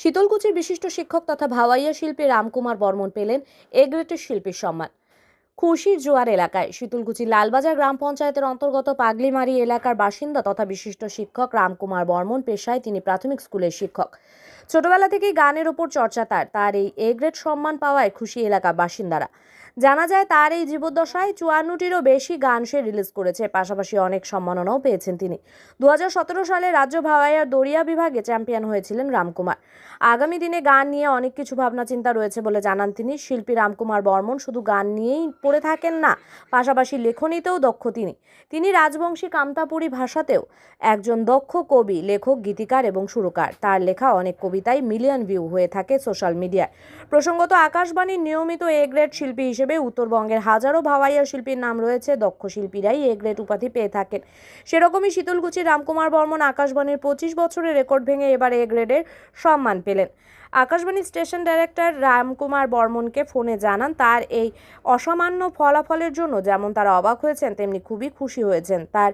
শীতলকুচির বিশিষ্ট শিক্ষক তথা ভাওয়াইয়া শিল্পী রামকুমার বর্মন পেলেন এ গ্রেটের শিল্পীর সম্মান। খুশির জোয়ার এলাকায় শীতলকুচি লালবাজার গ্রাম পঞ্চায়েতের অন্তর্গত পাগলিমারি এলাকার বাসিন্দা তথা বিশিষ্ট শিক্ষক রামকুমার বর্মন পেশায় তিনি প্রাথমিক স্কুলের শিক্ষক। ছোটবেলা থেকেই গানের ওপর চর্চা তার তার এই এ গ্রেড সম্মান পাওয়ায় খুশি এলাকার বাসিন্দারা। জানা যায় তার এই জীবদ্দশায় চুয়ান্নটিরও বেশি গান সে রিলিজ করেছে, পাশাপাশি অনেক সম্মাননাও পেয়েছেন তিনি। দু হাজার সতেরো সালে রাজ্য ভাওয়াইয়ার দরিয়া বিভাগে চ্যাম্পিয়ন হয়েছিলেন রামকুমার। আগামী দিনে গান নিয়ে অনেক কিছু ভাবনা চিন্তা রয়েছে বলে জানান তিনি। শিল্পী রামকুমার বর্মন শুধু গান নিয়েই পড়ে থাকেন না, পাশাপাশি লেখনীতেও দক্ষ তিনি। তিনি রাজবংশী কামতাপুরী ভাষাতেও একজন দক্ষ কবি, লেখক, গীতিকার এবং সুরকার। তার লেখা অনেক কবিতায় মিলিয়ন ভিউ হয়ে থাকে সোশ্যাল মিডিয়ায়। প্রসঙ্গত আকাশবাণীর নিয়মিত এ গ্রেড শিল্পী হিসেবে উত্তরবঙ্গের হাজারো ভাওয়াইয়া শিল্পীর নাম রয়েছে, দক্ষ শিল্পীরাই এ গ্রেড উপাধি পেয়ে থাকেন। সেরকমই শীতলকুচি রামকুমার বর্মন আকাশবাণীর পঁচিশ বছরের রেকর্ড ভেঙে এবার এ গ্রেডের সম্মান পেলেন। আকাশবাণী স্টেশন ডাইরেক্টর রামকুমার বর্মনকে ফোনে জানান, তার এই অসামান্য ফলাফলের জন্য যেমন তারা অবাক হয়েছেন, তেমনি খুবই খুশি হয়েছেন। তার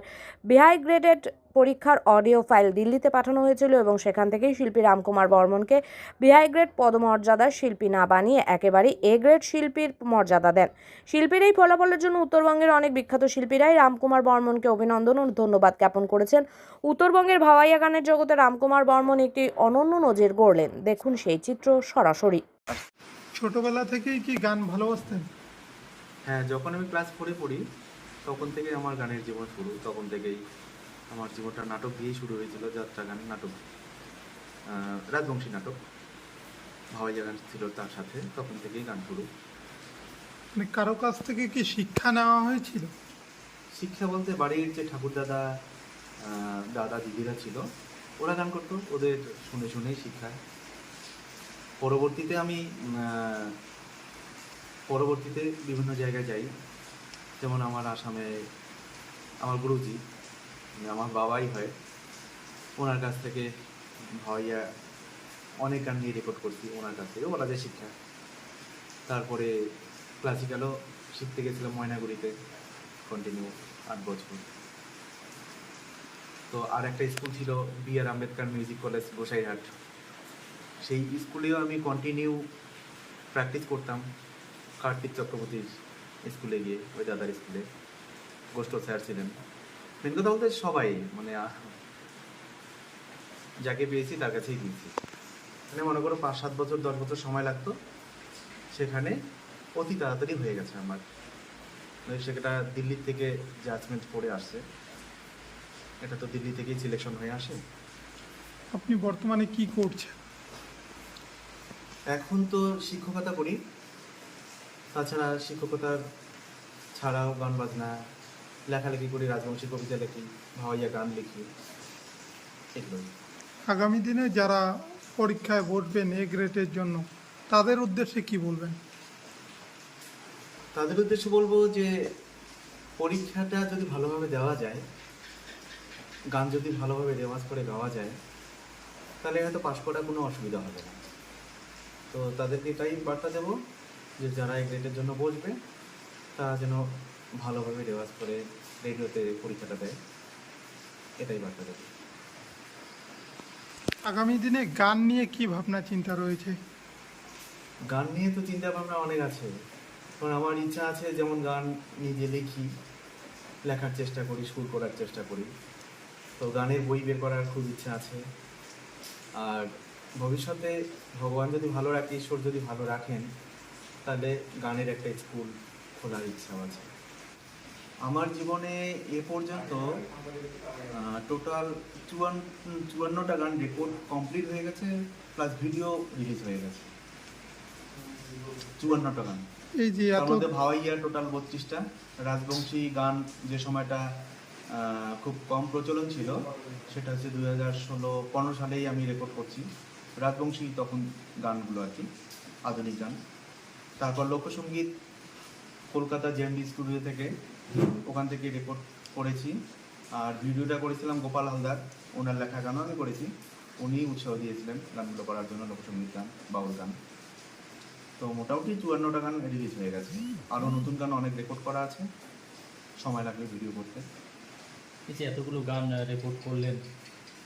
বিহাই গ্রেডেড পরীক্ষার অডিও ফাইল দিল্লিতে পাঠানো হয়েছিল এবং সেখান থেকেই শিল্পী রামকুমার বর্মনকে বিহাই গ্রেড পদমর্যাদার শিল্পী না বানিয়ে একেবারেই এ গ্রেড শিল্পীর মর্যাদা দেন। শিল্পীর এই ফলাফলের জন্য উত্তরবঙ্গের অনেক বিখ্যাত শিল্পীরাই রামকুমার বর্মনকে অভিনন্দন ও ধন্যবাদ জ্ঞাপন করেছেন। উত্তরবঙ্গের ভাওয়াইয়া গানের জগতে রামকুমার বর্মন একটি অনন্য নজির গড়লেন। দেখুন সেই চিত্র সরাসরি। ছোটবেলা থেকেই কি গান ভালোবাসতেন? হ্যাঁ যখন আমি ক্লাস ফোরে পড়ি তখন থেকে আমার গানের জীবন শুরু তখন থেকেই আমার জীবনটা নাটক দিয়েই শুরু হয়েছিল যাত্রা গান নাটক রাজবংশী নাটক। ভাওয়াইয়া গান ছিল তার সাথে তখন থেকেই গান শুরু। মানে কারও কাছ থেকে কি শিক্ষা নেওয়া হয়েছিল? শিক্ষা বলতে বাড়ির যে ঠাকুরদাদা আহ, দাদা দিদিরা ছিল ওরা গান করতো ওদের শুনে শুনেই শিক্ষা। পরবর্তীতে আমি পরবর্তীতে বিভিন্ন জায়গায় যাই। যেমন আমার আসামে আমার গুরুজি আমার বাবাই হয়, ওনার কাছ থেকে ভাইয়া অনেক গান নিয়ে রেকর্ড করছি ওনার কাছ থেকে ওরা যে শিক্ষা। তারপরে ক্লাসিক্যালও শিখতে গেছিলাম ময়নাগুড়িতে কন্টিনিউ আট বছর। তো আর একটা স্কুল ছিল B R Ambedkar music college Gosaihat সেই স্কুলেও আমি কন্টিনিউ প্র্যাকটিস করতাম কার্তিক চক্রবর্তীর স্কুলে গিয়ে, ওই দাদার স্কুলে। গোষ্ঠ স্যার ছিলেন। মেন কথা বলতে সবাই মানে যাকে পেয়েছি তার কাছেই গিয়েছি। মানে মনে করো পাঁচ সাত বছর দশ বছর সময় লাগতো সেখানে অতি তাড়াতাড়ি হয়ে গেছে আমার। মানে সেটা দিল্লি থেকে জাজমেন্ট পড়ে আসছে। এটা তো দিল্লি থেকেই সিলেকশন হয়ে আসে। আপনি বর্তমানে কি করছেন? এখন তো শিক্ষকতা করি। তাছাড়া শিক্ষকতার ছাড়াও গান বাজনা লেখালেখি করি রাজবংশী কবিতা লিখি ভাওয়াইয়া গান লিখি এগুলোই। আগামী দিনে যারা পরীক্ষায় বসবেন এ গ্রেডের জন্য তাদের উদ্দেশ্যে কি বলবেন? তাদের উদ্দেশ্যে বলব যে পরীক্ষাটা যদি ভালোভাবে দেওয়া যায় গান যদি ভালোভাবে রেওয়াজ করে গাওয়া যায় তাহলে হয়তো পাশ করা কোনো অসুবিধা হবে না। তো তাদেরকে এটাই বার্তা দেবো যে যারা এই গ্রেডের জন্য বসবে তারা যেন ভালোভাবে রেওয়াজ করে রেডিওতে পরীক্ষাটা দেয়। এটাই বার্তা দেবো। আগামী দিনে গান নিয়ে কি ভাবনা চিন্তা রয়েছে? গান নিয়ে তো চিন্তা ভাবনা অনেক আছে। কারণ আমার ইচ্ছা আছে যেমন গান নিজে লিখি লেখার চেষ্টা করি সুর করার চেষ্টা করি। তো গানের বই বের করার খুব ইচ্ছা আছে। আর ভবিষ্যতে ভগবান যদি ভালো রাখে ঈশ্বর যদি ভালো রাখেন তাহলে গানের একটা স্কুল খোলার ইচ্ছাও আছে। আমার জীবনে এ পর্যন্ত টোটাল চুয়ান্ন চুয়ান্নটা গান রেকর্ড কমপ্লিট হয়ে গেছে প্লাস ভিডিও রিলিজ হয়ে গেছে। চুয়ান্নটা গান। এই যে তার মধ্যে ভাওয়াইয়া টোটাল বত্রিশটা। রাজবংশী গান যে সময়টা খুব কম প্রচলন ছিল সেটা হচ্ছে দুই হাজার ষোলো পনেরো সালেই আমি রেকর্ড করছি। রাজবংশী তখন গানগুলো আর কি আধুনিক গান। তারপর লোকসঙ্গীত কলকাতা জেএমডি স্টুডিও থেকে ওখান থেকে রেকর্ড করেছি। আর ভিডিওটা করেছিলাম গোপাল হালদার ওনার লেখা গানও আমি করেছি। উনি উৎসাহ দিয়েছিলেন গানগুলো করার জন্য লোকসঙ্গীত গান বাউল গান। তো মোটামুটি চুয়ান্নটা গান রিলিজ হয়ে গেছে। আরও নতুন গান অনেক রেকর্ড করা আছে। সময় লাগবে ভিডিও করতে। এই যে এতগুলো গান রেকর্ড করলেন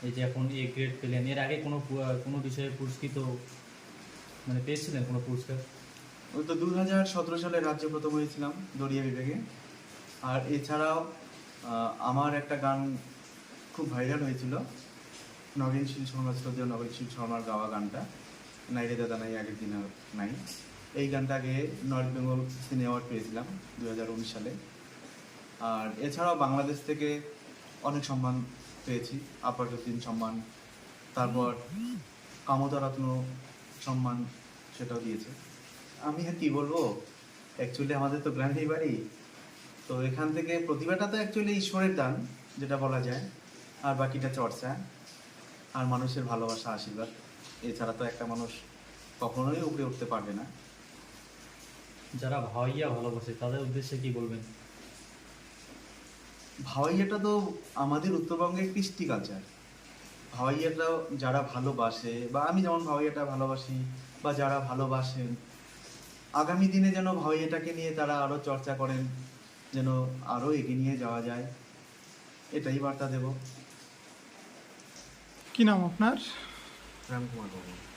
এই যে এখন এ গ্রেড পেলেন এর আগে কোনো কোনো বিষয়ে পুরস্কৃত মানে পেয়েছিলেন কোনো পুরস্কার? ওই তো দু হাজার সতেরো সালে রাজ্য প্রথম হয়েছিলাম দরিয়া বিভাগে। আর এছাড়াও আমার একটা গান খুব ভাইরাল হয়েছিল, নগেন শীল শর্মা শ্রদ্ধেয় নগেন শীল শর্মার গাওয়া গানটা, নাই রে দাদা নাই, আগের দিন নাই। এই গানটা আগে নর্থ বেঙ্গল সিনে অ্যাওয়ার্ড পেয়েছিলাম দু হাজার উনিশ সালে। আর এছাড়াও বাংলাদেশ থেকে অনেক সম্মান পেয়েছি আপাতদিন সম্মান, তারপর কামতারত্ন সম্মান সেটাও দিয়েছে। আমি হ্যাঁ কী বলব অ্যাকচুয়ালি আমাদের তো গ্রামেই বাড়ি তো এখান থেকে প্রতিভাটা তো অ্যাকচুয়ালি ঈশ্বরের দান যেটা বলা যায়। আর বাকিটা চর্চা। আর মানুষের ভালোবাসা আশীর্বাদ এছাড়া তো একটা মানুষ কখনোই উপরে উঠতে পারবে না। যারা ভাইয়া ভালোবাসে তাদের উদ্দেশ্যে কি বলবেন? ভাওয়াইয়াটা তো আমাদের উত্তরবঙ্গের কৃষ্টি কালচার ভাওয়াইয়াটা যারা ভালোবাসে বা আমি যেমন ভাওয়াইয়াটা ভালোবাসি বা যারা ভালোবাসেন আগামী দিনে যেন ভাওয়াইয়াটাকে নিয়ে তারা আরও চর্চা করেন যেন আরও এগিয়ে নিয়ে যাওয়া যায়। এটাই বার্তা দেব। কি নাম আপনার? রামকুমার বাবু।